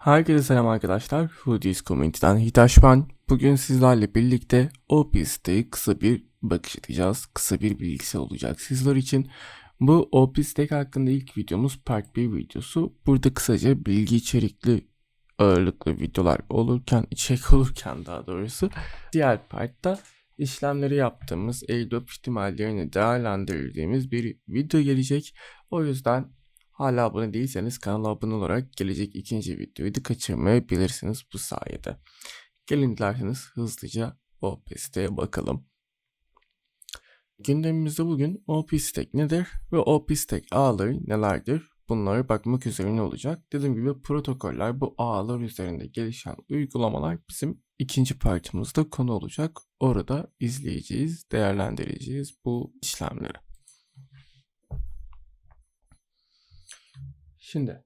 Herkese selam arkadaşlar. Hoodies Community'den Hitaş ben. Bugün sizlerle birlikte OPS'te kısa bir bakış atacağız. Kısa bir bilgisi olacak sizler için. Bu OPS'tek hakkında ilk videomuz part 1 videosu. Burada kısaca bilgi içerikli ağırlıklı videolar olurken, içerik olurken daha doğrusu. Diğer partta işlemleri yaptığımız airdrop ihtimallerini değerlendirdiğimiz bir video gelecek. O yüzden Hala abone değilseniz kanala abone olarak gelecek ikinci videoyu da kaçırmayabilirsiniz bu sayede. Gelin dilerseniz hızlıca OPS'te bakalım. Gündemimizde bugün OPSTEK nedir ve OPSTEK ağları nelerdir? Bunlara bakmak üzerine olacak. Dediğim gibi protokoller bu ağlar üzerinde gelişen uygulamalar bizim ikinci partımızda konu olacak. Orada izleyeceğiz, değerlendireceğiz bu işlemleri. Şimdi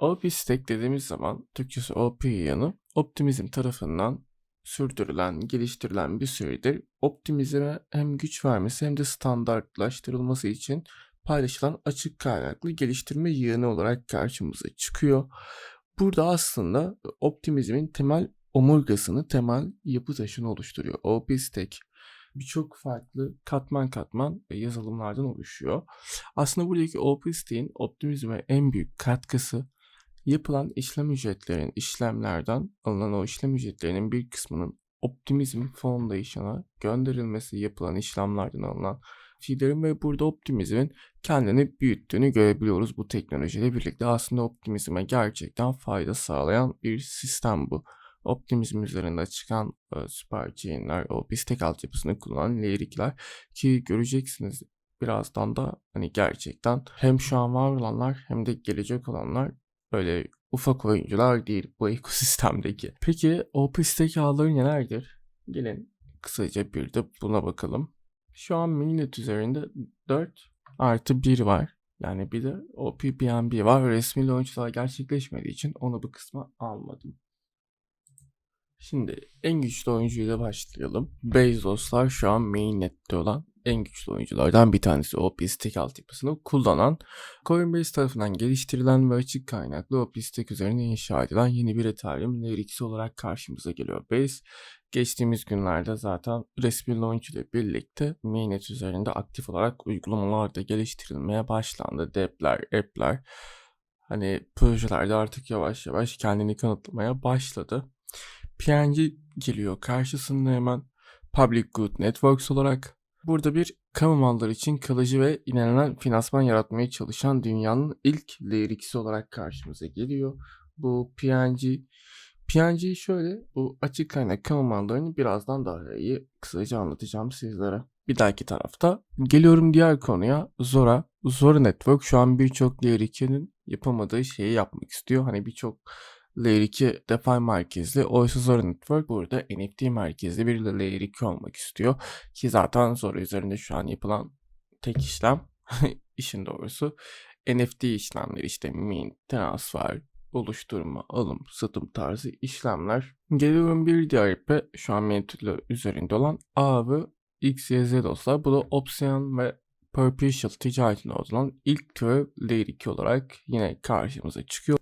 OP-Stack dediğimiz zaman Türkçesi OP yanı Optimizm tarafından sürdürülen, geliştirilen bir süredir. Optimizme hem güç vermesi hem de standartlaştırılması için paylaşılan açık kaynaklı geliştirme yığını olarak karşımıza çıkıyor. Burada aslında optimizmin temel omurgasını, temel yapı taşını oluşturuyor. OP-Stack birçok farklı katman katman yazılımlardan oluşuyor. Aslında buradaki OpenStack'in optimizme en büyük katkısı yapılan işlem ücretlerinin işlemlerden alınan o işlem ücretlerinin bir kısmının Optimizm Foundation'a gönderilmesi yapılan işlemlerden alınan fiillerin ve burada optimizmin kendini büyüttüğünü görebiliyoruz bu teknolojiyle birlikte. Aslında optimizme gerçekten fayda sağlayan bir sistem bu. Optimizm üzerinde çıkan e, süper chain'ler, o bistek altyapısını kullanan layer 2'ler ki göreceksiniz birazdan da hani gerçekten hem şu an var olanlar hem de gelecek olanlar böyle ufak oyuncular değil bu ekosistemdeki. Peki OpenStack ağları nelerdir? Gelin kısaca bir de buna bakalım. Şu an mainnet üzerinde 4 artı 1 var. Yani bir de OPPNB var. Resmi launchlar gerçekleşmediği için onu bu kısma almadım. Şimdi en güçlü oyuncuyla başlayalım. Bezos'lar şu an mainnet'te olan en güçlü oyunculardan bir tanesi OpenStack altyapısını kullanan, Coinbase tarafından geliştirilen ve açık kaynaklı OpenStack üzerine inşa edilen yeni bir Ethereum Layer 2 olarak karşımıza geliyor. Base geçtiğimiz günlerde zaten resmi launch ile birlikte mainnet üzerinde aktif olarak uygulamalar da geliştirilmeye başlandı. Dep'ler, app'ler hani projelerde artık yavaş yavaş kendini kanıtlamaya başladı. PNG geliyor karşısında hemen Public Good Networks olarak. Burada bir kamu malları için kalıcı ve inanılan finansman yaratmaya çalışan dünyanın ilk 2'si olarak karşımıza geliyor. Bu PNG PNG şöyle bu açık kaynak kamu mallarını birazdan daha iyi kısaca anlatacağım sizlere. Bir dahaki tarafta geliyorum diğer konuya Zora. Zora Network şu an birçok Layer 2'nin yapamadığı şeyi yapmak istiyor. Hani birçok Layer 2 DeFi merkezli oysa Zora Network burada NFT merkezli bir Layer 2 olmak istiyor. Ki zaten Zora üzerinde şu an yapılan tek işlem işin doğrusu NFT işlemleri işte mint, transfer, oluşturma, alım, satım tarzı işlemler. Geliyorum bir diğer ipe şu an Mentula üzerinde olan A ve XYZ dostlar. Bu da Opsian ve Perpetual ticaretine olan ilk türü Layer 2 olarak yine karşımıza çıkıyor.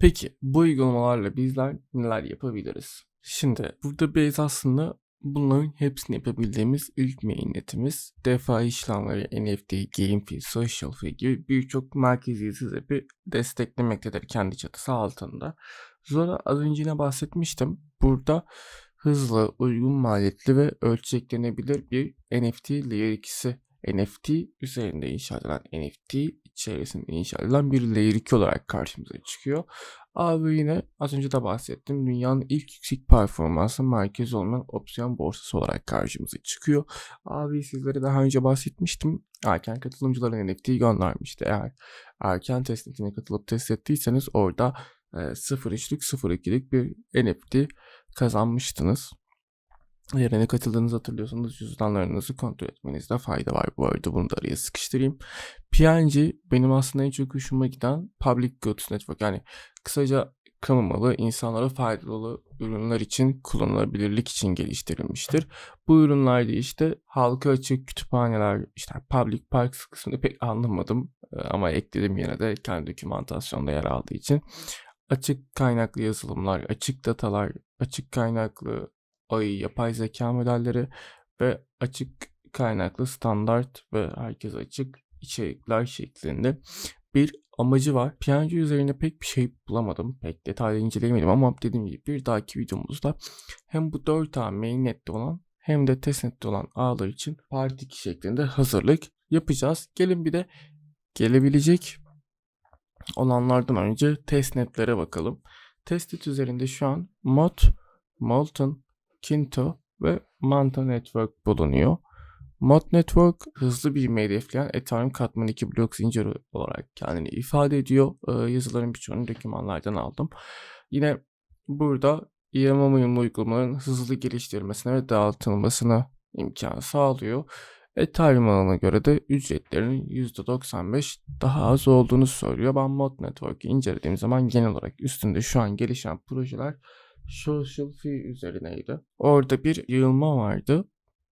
Peki bu uygulamalarla bizler neler yapabiliriz? Şimdi burada Base aslında bunların hepsini yapabildiğimiz ilk mainnetimiz. DeFi işlemleri, NFT, GameFi, Social Fee gibi birçok merkeziyetsiz app'i desteklemektedir kendi çatısı altında. Zora az önce yine bahsetmiştim. Burada hızlı, uygun maliyetli ve ölçeklenebilir bir NFT Layer 2'si NFT üzerinde inşa edilen NFT içerisinde inşa edilen bir Layer 2 olarak karşımıza çıkıyor. Abi yine az önce de bahsettim dünyanın ilk yüksek performansı merkez olmayan opsiyon borsası olarak karşımıza çıkıyor. Abi sizlere daha önce bahsetmiştim. Erken katılımcıların NFT'yi göndermişti. Eğer erken testine katılıp test ettiyseniz orada e, 0.3'lük 0.2'lik bir NFT kazanmıştınız. Yerine katıldığınızı hatırlıyorsanız cüzdanlarınızı kontrol etmenizde fayda var. Bu arada bunu da araya sıkıştırayım. PNG benim aslında en çok hoşuma giden Public Goods Network. Yani kısaca kamu malı insanlara faydalı ürünler için kullanılabilirlik için geliştirilmiştir. Bu ürünlerde işte halka açık kütüphaneler, işte public parks kısmını pek anlamadım e, ama ekledim yine de kendi dokümantasyonda yer aldığı için. Açık kaynaklı yazılımlar, açık datalar, açık kaynaklı AI, yapay zeka modelleri ve açık kaynaklı standart ve herkese açık içerikler şeklinde bir amacı var. PNG üzerine pek bir şey bulamadım. Pek detaylı inceleyemedim ama dediğim gibi bir dahaki videomuzda hem bu 4A mainnet'te olan hem de testnet'te olan ağlar için part 2 şeklinde hazırlık yapacağız. Gelin bir de gelebilecek olanlardan önce testnetlere bakalım. Testnet üzerinde şu an Mod, Molten, Kinto ve Manta Network bulunuyor. Mod Network hızlı büyümeyi hedefleyen Ethereum katmanı 2 blok zinciri olarak kendini ifade ediyor. Ee, yazıların birçoğunu dokümanlardan aldım. Yine burada EMM uyumlu uygulamaların hızlı geliştirilmesine ve dağıtılmasına imkan sağlıyor. Ethereum ağına göre de ücretlerinin %95 daha az olduğunu söylüyor. Ben Mod Network'ü incelediğim zaman genel olarak üstünde şu an gelişen projeler Social Fee üzerineydi. Orada bir yığılma vardı.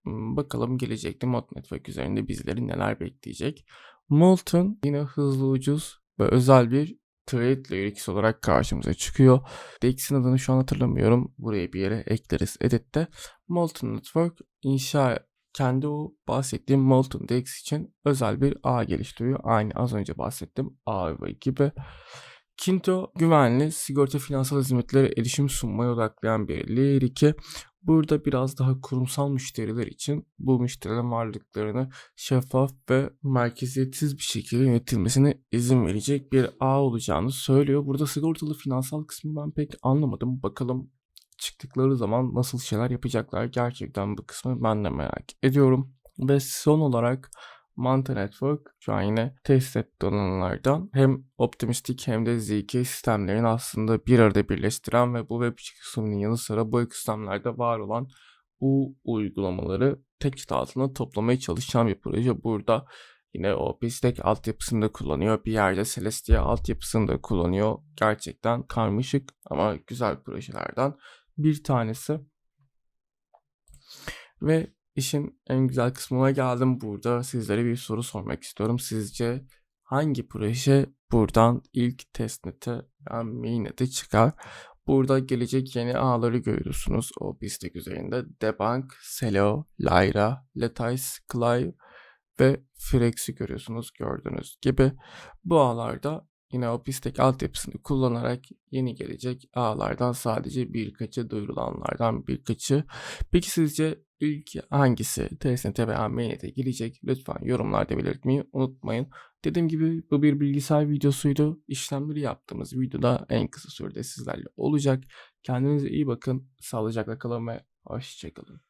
Hmm, Bakalım gelecekte Mod Network üzerinde bizleri neler bekleyecek. Molten yine hızlı ucuz ve özel bir trade UX olarak karşımıza çıkıyor. DX'in adını şu an hatırlamıyorum. Buraya bir yere ekleriz edit'te. Molten Network inşa kendi o bahsettiğim Molten DX için özel bir ağ geliştiriyor. Aynı az önce bahsettiğim ağ gibi. Kinto güvenli sigorta finansal hizmetlere erişim sunmaya odaklayan bir Layer 2. Burada biraz daha kurumsal müşteriler için bu müşterilerin varlıklarını şeffaf ve merkeziyetsiz bir şekilde yönetilmesine izin verecek bir ağ olacağını söylüyor. Burada sigortalı finansal kısmını ben pek anlamadım. Bakalım çıktıkları zaman nasıl şeyler yapacaklar. Gerçekten bu kısmı ben de merak ediyorum. Ve son olarak Manta Network şu an yine test ettiği alanlardan hem optimistik hem de ZK sistemlerini aslında bir arada birleştiren ve bu web kısmının yanı sıra bu ekosistemlerde var olan bu uygulamaları tek çatı altında toplamaya çalışan bir proje. Burada yine OpenStack altyapısını da kullanıyor. Bir yerde Celestia altyapısını da kullanıyor. Gerçekten karmaşık ama güzel projelerden bir tanesi. Ve işin en güzel kısmına geldim burada. Sizlere bir soru sormak istiyorum. Sizce hangi proje buradan ilk testnet'e yani mainnet'e çıkar? Burada gelecek yeni ağları görüyorsunuz o pistek üzerinde. Debank, Celo, Lyra, Latice, Clive ve Frex'i görüyorsunuz gördüğünüz gibi. Bu ağlarda yine o pistek altyapısını kullanarak yeni gelecek ağlardan sadece birkaçı duyurulanlardan birkaçı. Peki sizce ilk hangisi testnet'e veya mainnet'e gelecek? Lütfen yorumlarda belirtmeyi unutmayın. Dediğim gibi bu bir bilgisayar videosuydu. İşlemleri yaptığımız videoda en kısa sürede sizlerle olacak. Kendinize iyi bakın. Sağlıcakla kalın ve hoşçakalın.